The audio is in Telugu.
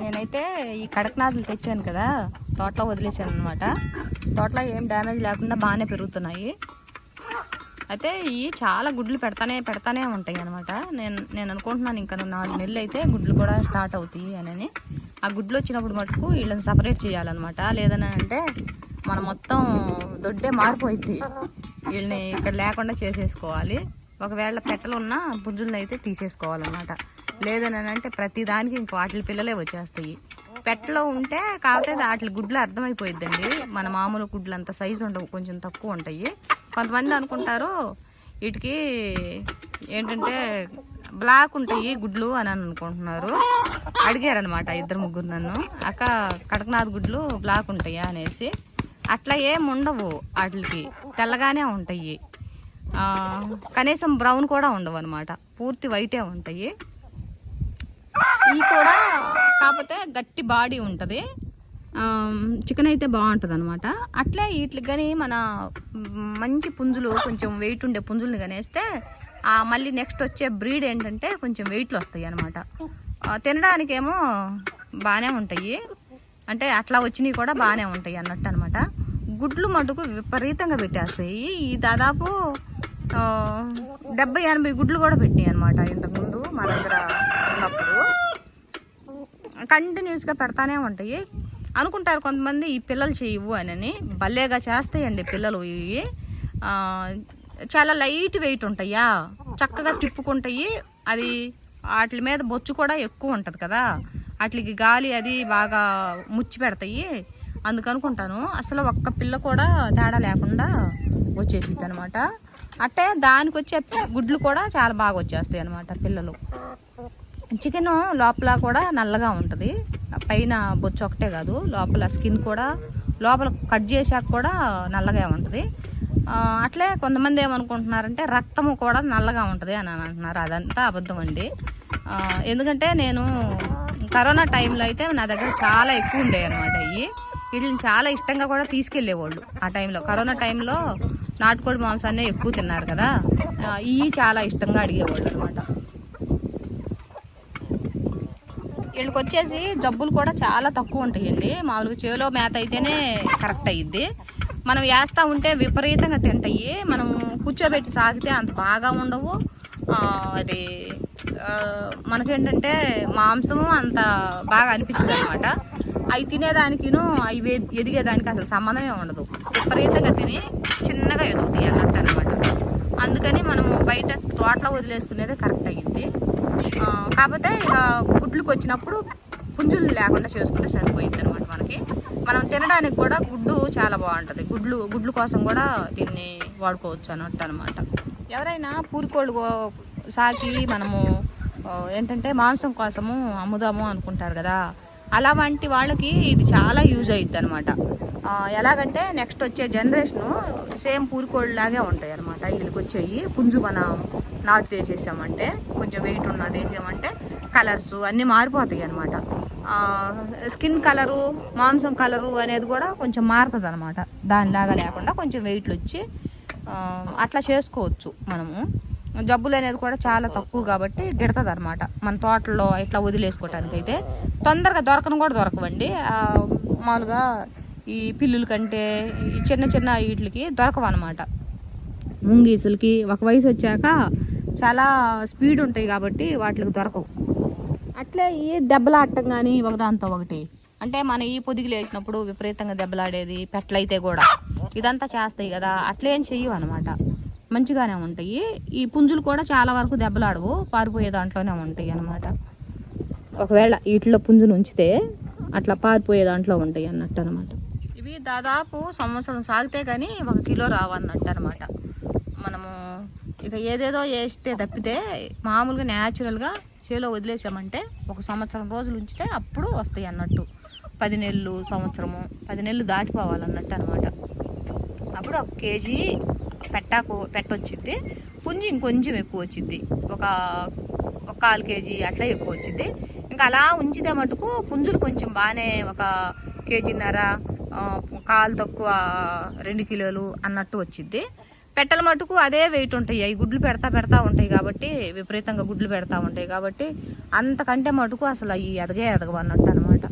నేనైతే ఈ కడక్నాథులు తెచ్చాను కదా తోటలో వదిలేసాను అనమాట తోటలో ఏం డ్యామేజ్ లేకుండా బాగానే పెరుగుతున్నాయి. అయితే ఇవి చాలా గుడ్లు పెడతానే పెడతానే ఉంటాయి అనమాట నేను నేను అనుకుంటున్నాను ఇంకా నాలుగు నెలలు అయితే గుడ్లు కూడా స్టార్ట్ అవుతాయి అని ఆ గుడ్లు వచ్చినప్పుడు మటుకు వీళ్ళని సపరేట్ చేయాలన్నమాట. లేదని అంటే మన మొత్తం దొడ్డే మారిపోయింది వీళ్ళని ఇక్కడ లేకుండా చేసేసుకోవాలి. ఒకవేళ పెట్టలు ఉన్న పుంజులను అయితే తీసేసుకోవాలన్నమాట. లేదని అంటే ప్రతిదానికి ఇంక వాటి పిల్లలే వచ్చేస్తాయి. పెట్టలో ఉంటే కాకపోతే వాటి గుడ్లు అర్థమైపోయిద్దండి. మన మామూలు గుడ్లు అంత సైజు ఉండవు కొంచెం తక్కువ ఉంటాయి. కొంతమంది అనుకుంటారు వీటికి ఏంటంటే బ్లాక్ ఉంటాయి గుడ్లు అని అనుకుంటున్నారు. అడిగారనమాట ఇద్దరు ముగ్గురు నన్ను. అక్క కడకనాథ్ గుడ్లు బ్లాక్ ఉంటాయా? అనేసి. అట్లా ఏం ఉండవు వాటికి తెల్లగానే ఉంటాయి. కనీసం బ్రౌన్ కూడా ఉండవు అనమాట పూర్తి వైటే ఉంటాయి. ఇవి కూడా కాకపోతే గట్టి బాడీ ఉంటుంది. చికెన్ అయితే బాగుంటుంది అనమాట అట్లే వీటికి కానీ మన మంచి పుంజులు కొంచెం వెయిట్ ఉండే పుంజుల్ని కానీ వేస్తే మళ్ళీ నెక్స్ట్ వచ్చే బ్రీడ్ ఏంటంటే కొంచెం వెయిట్లు వస్తాయి అనమాట తినడానికేమో బాగానే ఉంటాయి. అంటే అట్లా వచ్చినవి కూడా బాగానే ఉంటాయి అన్నట్టు అనమాట గుడ్లు మటుకు విపరీతంగా పెట్టేస్తాయి. ఈ దాదాపు డెబ్బై ఎనభై గుడ్లు కూడా పెట్టినాయి అనమాట ఇంతకుముందు మా దగ్గర ఉన్నప్పుడు. కంటిన్యూస్గా పెడతానే ఉంటాయి. అనుకుంటారు కొంతమంది ఈ పిల్లలు చేయవు అని భలేగా చేస్తాయండి పిల్లలు ఇవి. చాలా లైట్ వెయిట్ ఉంటాయా? చక్కగా తిప్పుకుంటాయి. అది వాటి మీద బొచ్చు కూడా ఎక్కువ ఉంటుంది కదా. వాటికి గాలి అది బాగా ముచ్చి పెడతాయి. అందుకనుకుంటాను అసలు ఒక్క పిల్ల కూడా తేడా లేకుండా వచ్చేసిద్ది అనమాట అంటే దానికి వచ్చే గుడ్లు కూడా చాలా బాగా వచ్చేస్తాయి అనమాట పిల్లలు. చికెన్ లోపల కూడా నల్లగా ఉంటుంది. పైన బొచ్చు ఒకటే కాదు లోపల స్కిన్ కూడా లోపల కట్ చేశాక కూడా నల్లగా ఉంటుంది. అట్లే కొంతమంది ఏమనుకుంటున్నారంటే రక్తము కూడా నల్లగా ఉంటుంది అని అంటున్నారు. అదంతా అబద్ధం అండి. ఎందుకంటే నేను కరోనా టైంలో అయితే నా దగ్గర చాలా ఎక్కువ ఉండేవి అనమాట అవి వీటిని చాలా ఇష్టంగా కూడా తీసుకెళ్ళేవాళ్ళు ఆ టైంలో. కరోనా టైంలో నాటుకోడి మాంసాన్ని ఎక్కువ తిన్నారు కదా. ఇవి చాలా ఇష్టంగా అడిగేవాళ్ళు అనమాట వీళ్ళకి వచ్చేసి జబ్బులు కూడా చాలా తక్కువ ఉంటాయండి. మామూలుగా చేలో మేత అయితేనే కరెక్ట్ అయ్యిద్ది మనం వేస్తూ ఉంటే విపరీతంగా తింటాయి. మనం కూర్చోబెట్టి సాగితే అంత బాగా ఉండవు. అది మనకేంటంటే మాంసము అంత బాగా అనిపించదు అనమాట అవి తినేదానికిను అవి ఎదిగేదానికి అసలు సంబంధమే ఉండదు. విపరీతంగా తిని చిన్నగా ఎదుగుతాయి అన్నట్టు అందుకని మనము బయట తోటలో వదిలేసుకునేదే కరెక్ట్ అయ్యింది. కాకపోతే ఇక గుడ్లకు వచ్చినప్పుడు పుంజులు లేకుండా చేసుకుంటే సరిపోయింది అనమాట మనకి. మనం తినడానికి కూడా గుడ్డు చాలా బాగుంటుంది. గుడ్లు గుడ్లు కోసం కూడా దీన్ని వాడుకోవచ్చు అన్నట్టు అనమాట ఎవరైనా పూరికోళ్ళు కో- సాకి మనము ఏంటంటే మాంసం కోసము అమ్ముదాము అనుకుంటారు కదా అలా వంటి వాళ్ళకి ఇది చాలా యూజ్ అయ్యిద్ది అనమాట ఎలాగంటే నెక్స్ట్ వచ్చే జనరేషను సేమ్ పూరికోళ్ళలాగే ఉంటాయి అనమాట వీళ్ళకి వచ్చేవి పుంజు మన నాటు చేసేసామంటే కొంచెం వెయిట్ ఉన్నది వేసామంటే కలర్స్ అన్నీ మారిపోతాయి అనమాట స్కిన్ కలరు మాంసం కలరు అనేది కూడా కొంచెం మారుతుంది అనమాట దానిలాగా లేకుండా కొంచెం వెయిట్లు వచ్చి అట్లా చేసుకోవచ్చు మనము. జబ్బులు అనేది కూడా చాలా తక్కువ కాబట్టి గిడతుంది అనమాట మన తోటలో ఇట్లా వదిలేసుకోవటానికి అయితే తొందరగా దొరకను కూడా దొరకవండి. మామూలుగా ఈ పిల్లుల కంటే ఈ చిన్న చిన్న వీటికి దొరకవు అనమాట ముంగీసులకి ఒక వయసు వచ్చాక చాలా స్పీడ్ ఉంటాయి కాబట్టి వాటికి దొరకవు. అట్లే ఈ దెబ్బలాడటం కానీ ఒకదాంతో ఒకటి. అంటే మన ఈ పొదిగి లేచినప్పుడు విపరీతంగా దెబ్బలాడేది పెట్లయితే కూడా. ఇదంతా చేస్తాయి కదా అట్లే ఏం చెయ్యవు అనమాట మంచిగానే ఉంటాయి. ఈ పుంజులు కూడా చాలా వరకు దెబ్బలాడవు పారిపోయే దాంట్లోనే ఉంటాయి అనమాట ఒకవేళ వీటిలో పుంజును ఉంచితే అట్లా పారిపోయే దాంట్లో ఉంటాయి అన్నట్టు అనమాట ఇవి దాదాపు సంవత్సరం సాగితే కానీ ఒక కిలో రావన్నట్టు అనమాట మనము ఇక ఏదేదో వేస్తే తప్పితే మామూలుగా న్యాచురల్గా చేలో వదిలేసామంటే ఒక సంవత్సరం రోజులు ఉంచితే అప్పుడు వస్తాయి అన్నట్టు. పది నెలలు సంవత్సరము పది నెలలు దాటిపోవాలన్నట్టు అనమాట అప్పుడు ఒక కేజీ పెట్టాకు పెట్టొచ్చిద్ది. పుంజు ఇంకొంచెం ఎక్కువ వచ్చిద్ది ఒక ఒక కాలు కేజీ అట్లా ఎక్కువ వచ్చింది ఇంకా అలా ఉంచితే మటుకు పుంజులు కొంచెం బాగానే ఒక కేజీన్నర కాలు తక్కువ రెండు కిలోలు అన్నట్టు వచ్చిద్ది. పెట్టల మటుకు అదే వెయిట్ ఉంటాయి. అవి గుడ్లు పెడతా పెడతా ఉంటాయి కాబట్టి విపరీతంగా గుడ్లు పెడతా ఉంటాయి కాబట్టి అంతకంటే మటుకు అసలు అవి ఎదగే ఎదగవన్నట్టు అనమాట